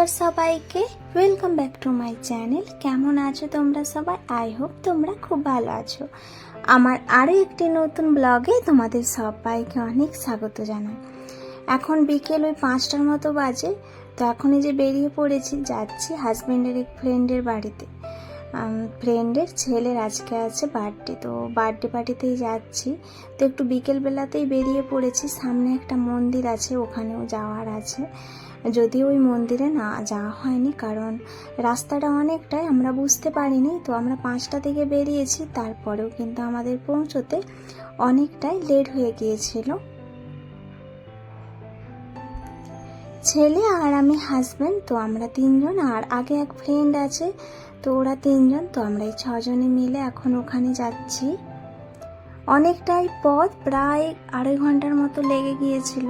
নমস্কার সবাইকে। Welcome back to my channel কেমন আছো তোমরা সবাই? আই হোপ তোমরা খুব ভালো আছো। আমার আরও একটি নতুন ব্লগে তোমাদের সবাইকে অনেক স্বাগত জানাই। এখন বিকেল ওই পাঁচটার মতো বাজে, তো এখনই যে বেরিয়ে পড়েছি, যাচ্ছি হাজব্যান্ডের এক ফ্রেন্ডের বাড়িতে। ফ্রেন্ডের ছেলের আজকে আছে বার্থডে তো বার্থডে পার্টিতেই যাচ্ছি। তো একটু বিকেলবেলাতেই বেরিয়ে পড়েছি, সামনে একটা মন্দির আছে, ওখানেও যাওয়ার আছে। যদিও ওই মন্দিরে না যাওয়া হয়নি, কারণ রাস্তাটা অনেকটাই আমরা বুঝতে পারিনি। তো আমরা পাঁচটা থেকে বেরিয়েছি, তারপরেও কিন্তু আমাদের পৌঁছতে অনেকটাই লেট হয়ে গিয়েছিল। ছেলে আর আমি হাজব্যান্ড তো আমরা তিনজন, আর আগে এক ফ্রেন্ড আছে, তো ওরা তিনজন, তো আমরা এই ছজনে মিলে এখন ওখানে যাচ্ছি। অনেকটাই পথ, প্রায় আড়াই ঘণ্টার মতো লেগে গিয়েছিল।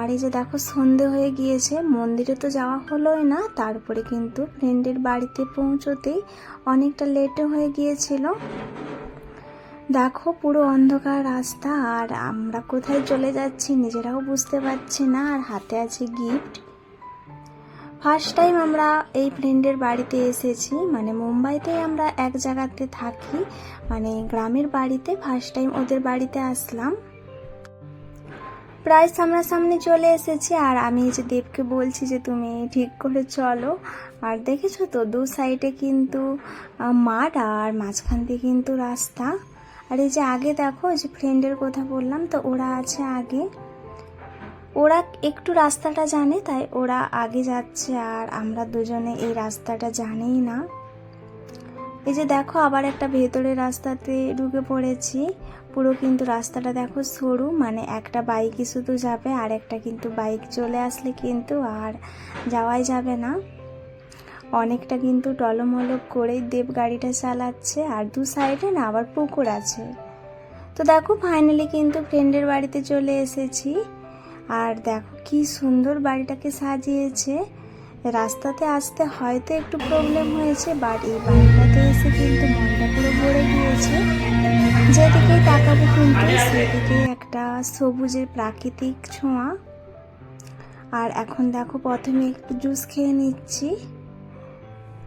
আর এই যে দেখো, সন্ধে হয়ে গিয়েছে, মন্দিরে তো যাওয়া হলোই না, তারপরে কিন্তু ফ্রেন্ডের বাড়িতে পৌঁছতেই অনেকটা লেটও হয়ে গিয়েছিল। দেখো পুরো অন্ধকার রাস্তা, আর আমরা কোথায় চলে যাচ্ছি নিজেরাও বুঝতে পারছি না, আর হাতে আছে গিফট ফার্স্ট টাইম আমরা এই ফ্রেন্ডের বাড়িতে এসেছি মানে মুম্বাইতেই আমরা এক জায়গাতে থাকি মানে গ্রামের বাড়িতে ফার্স্ট টাইম ওদের বাড়িতে আসলাম। প্রায় সামনাসামনি চলে এসেছি আর আমি যে দেবকে বলছি যে তুমি ঠিক করে চলো। আর দেখেছ তো, দু সাইডে কিন্তু মাঠ আর মাঝখান দিয়ে কিন্তু রাস্তা। আর এই যে আগে দেখো যে ফ্রেন্ডের কথা বললাম, তো ওরা আছে আগে। ওরা একটু রাস্তাটা জানে, তাই ওরা আগে যাচ্ছে আর আমরা দুজনে এই রাস্তাটা জানিই না। এই যে দেখো, আবার একটা ভেতরের রাস্তাতে ঢুকে পড়েছি। পুরো কিন্তু রাস্তাটা দেখো সরু মানে একটা বাইকই শুধু যাবে আর একটা কিন্তু বাইক চলে আসলে কিন্তু আর যাওয়াই যাবে না। অনেকটা কিন্তু টলমলক করে দেব গাড়িটা চালাচ্ছে আর দু সাইডে না আবার পুকুর আছে। তো দেখো ফাইনালি কিন্তু ফ্রেন্ডের বাড়িতে চলে এসেছি। আর দেখো কি সুন্দর বাড়িটাকে সাজিয়েছে। রাস্তাতে আসতে হয়তো একটু প্রবলেম হয়েছে বাট এই বাড়িটাতে এসে কিন্তু মনটা পুরো ভরে গিয়েছে। যেদিকেই তাকাবো কিন্তু সেদিকে একটা সবুজের প্রাকৃতিক ছোঁয়া। আর এখন দেখো প্রথমে একটু জুস খেয়ে নিচ্ছি।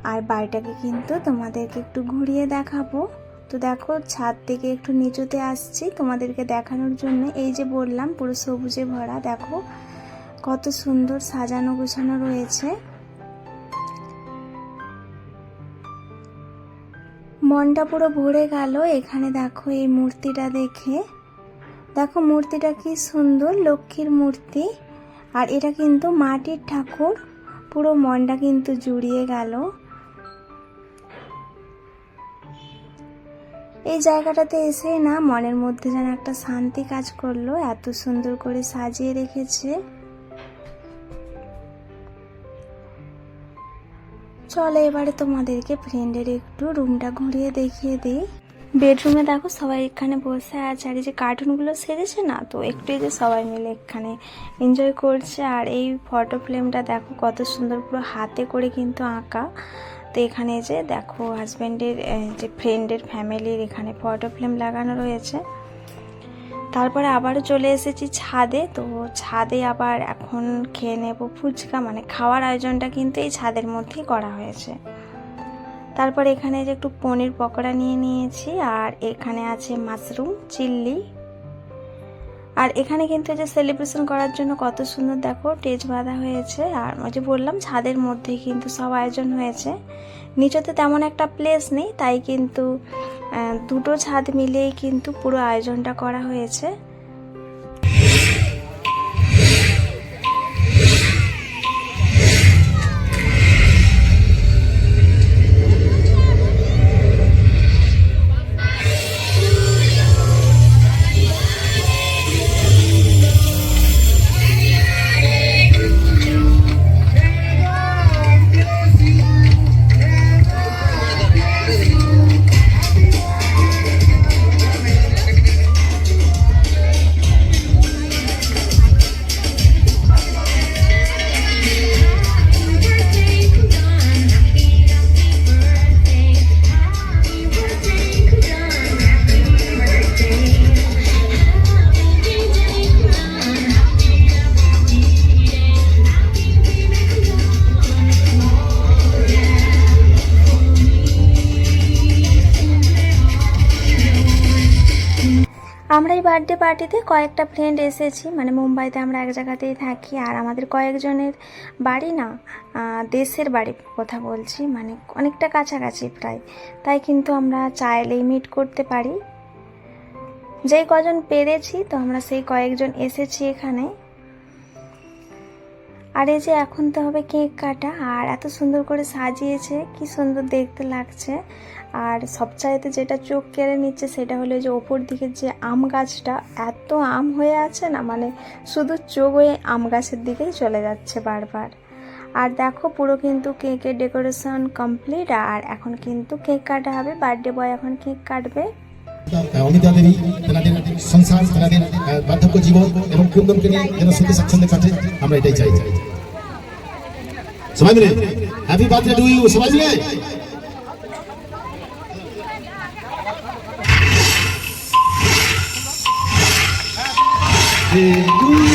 আর বাড়িটাকে কিন্তু তোমাদেরকে একটু ঘুরিয়ে দেখাবো। তো দেখো, ছাদ থেকে একটু নিচুতে আসছি তোমাদেরকে দেখানোর জন্য। এই যে বললাম, পুরো সবুজে ভরা, দেখো, কত সুন্দর সাজানো গোছানো রয়েছে। মনটা পুরো ভরে গেল এখানে, দেখো, এই মূর্তিটা দেখে। দেখো, মূর্তিটা কি সুন্দর, লক্ষ্মীর মূর্তি। আর এটা কিন্তু মাটির ঠাকুর, পুরো মনটা কিন্তু জুড়িয়ে গেল। এই জায়গাটাতে এসে না মনের মধ্যে যেন একটা শান্তি কাজ করল, এত সুন্দর করে সাজিয়ে রেখেছে। চলো এবারে তোমাদেরকে ফ্রেন্ডের একটু রুমটা ঘুরিয়ে দেখিয়ে দিই। বেডরুমে দেখো সবাই এখানে বসে আছে, আর এই যে কার্টুনগুলো সেজেছে না, তো একটু এই যে সবাই মিলে এখানে এনজয় করছে, আর এই ফটো ফ্রেমটা দেখো কত সুন্দর, পুরো হাতে করে কিন্তু আঁকা। তো এখানে যে দেখো হাজব্যান্ডের যে ফ্রেন্ডের ফ্যামিলির এখানে ফটো ফ্রেম লাগানো রয়েছে। তারপরে আবারও চলে এসেছি ছাদে, তো ছাদে আবার এখন খেয়ে নেব ফুচকা মানে খাওয়ার আয়োজনটা কিন্তু এই ছাদের মধ্যেই করা হয়েছে। তারপর এখানে যে একটু পনির পকোড়া নিয়ে নিয়েছি, আর এখানে আছে মাশরুম, চিল্লি আর এখানে কিন্তু যে সেলিব্রেশন করার জন্য কত সুন্দর দেখো টেজ বাঁধা হয়েছে। আর যে বললাম, ছাদের মধ্যে কিন্তু সব আয়োজন হয়েছে। নিচেতে তেমন একটা প্লেস নেই, তাই কিন্তু দুটো ছাদ মিলিয়েই কিন্তু পুরো আয়োজনটা করা হয়েছে। আমরা এই বার্থডে পার্টিতে কয়েকটা ফ্রেন্ড এসেছি। মানে মুম্বাইতে আমরা এক জায়গাতেই থাকি আর আমাদের কয়েকজনের বাড়ি না দেশের বাড়ি কথা বলছি। মানে অনেকটা কাছাকাছি প্রায়। তাই কিন্তু আমরা চাইলেই মিট করতে পারি। যেই কজন পেরেছি, তো আমরা সেই কয়েকজন এসেছি এখানে। আর এই যে এখন তো হবে কেক কাটা, আর এত সুন্দর করে সাজিয়েছে, কি সুন্দর দেখতে লাগছে। আর সবচাইতে যেটা চোখ কেড়ে নিচ্ছে সেটা হলো যে ওপর দিকে যে আম গাছটা, এত আম হয়ে আছে না মানে শুধু চোখ ওই আম গাছের দিকেই চলে যাচ্ছে বারবার। আর দেখো পুরো কিন্তু কেকের ডেকোরেশন কমপ্লিট, আর এখন কিন্তু কেক কাটা হবে, বার্থডে বয় এখন কেক কাটবে। তেনাদের সংসার তাদের বার্ধক্য জীবন এবং কুন্দনকে নিয়ে যেন সুখে স্বাচ্ছন্দ্যে কাটে, আমরা এটাই চাই। সবাই মিলে হ্যাপি বার্থডে টু ইউ সবাই মিলে। Happy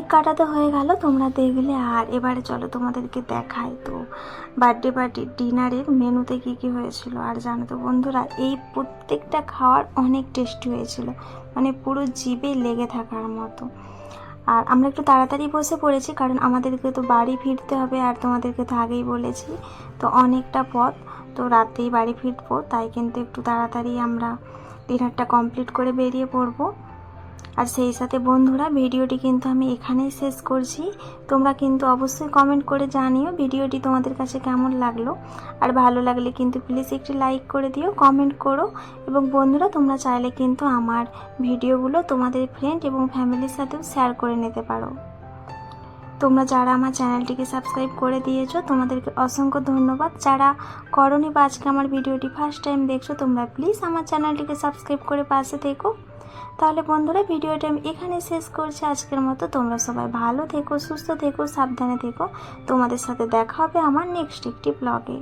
কেক কাটা তো হয়ে গেল, তোমরা দেখলে। আর এবারে চলো তোমাদেরকে দেখাই তো বার্থডে পার্টি ডিনারের মেনুতে কি কি হয়েছিল। আর জানো তো বন্ধুরা, এই প্রত্যেকটা খাওয়ার অনেক টেস্টি হয়েছিল। মানে পুরো জিভে লেগে থাকার মতো। আর আমরা একটু তাড়াতাড়ি বসে পড়েছি, কারণ আমাদেরকে তো বাড়ি ফিরতে হবে, আর তোমাদেরকে তো আগেই বলেছি। তো অনেকটা পথ, তো রাতেই বাড়ি ফিরবো, তাই কিন্তু একটু তাড়াতাড়ি আমরা ডিনারটা কমপ্লিট করে বেরিয়ে পড়ব। আর সেই সাথে বন্ধুরা, ভিডিওটি কিন্তু আমি এখানেই শেষ করছি। তোমরা কিন্তু অবশ্যই কমেন্ট করে জানিও ভিডিওটি তোমাদের কাছে কেমন লাগল। আর ভালো লাগলে কিন্তু প্লিজ একটি লাইক করে দিও কমেন্ট করো। এবং বন্ধুরা, তোমরা চাইলে কিন্তু আমার ভিডিওগুলো তোমাদের ফ্রেন্ড এবং ফ্যামিলির সাথেও শেয়ার করে নিতে পারো। তোমরা যারা আমার চ্যানেলটিকে সাবস্ক্রাইব করে দিয়েছ, তোমাদেরকে অসংখ্য ধন্যবাদ। যারা করনি বা আজকে আমার ভিডিওটি ফার্স্ট টাইম দেখছ, তোমরা প্লিজ আমার চ্যানেলটিকে সাবস্ক্রাইব করে পাশে থেকো। তাহলে বন্ধুরা, ভিডিওটা আমি এখানে শেষ করছি। আজকের মতো তোমরা সবাই ভালো থেকো, সুস্থ থেকো, সাবধানে থেকো। তোমাদের সাথে দেখা হবে আমার নেক্সট একটি ব্লগে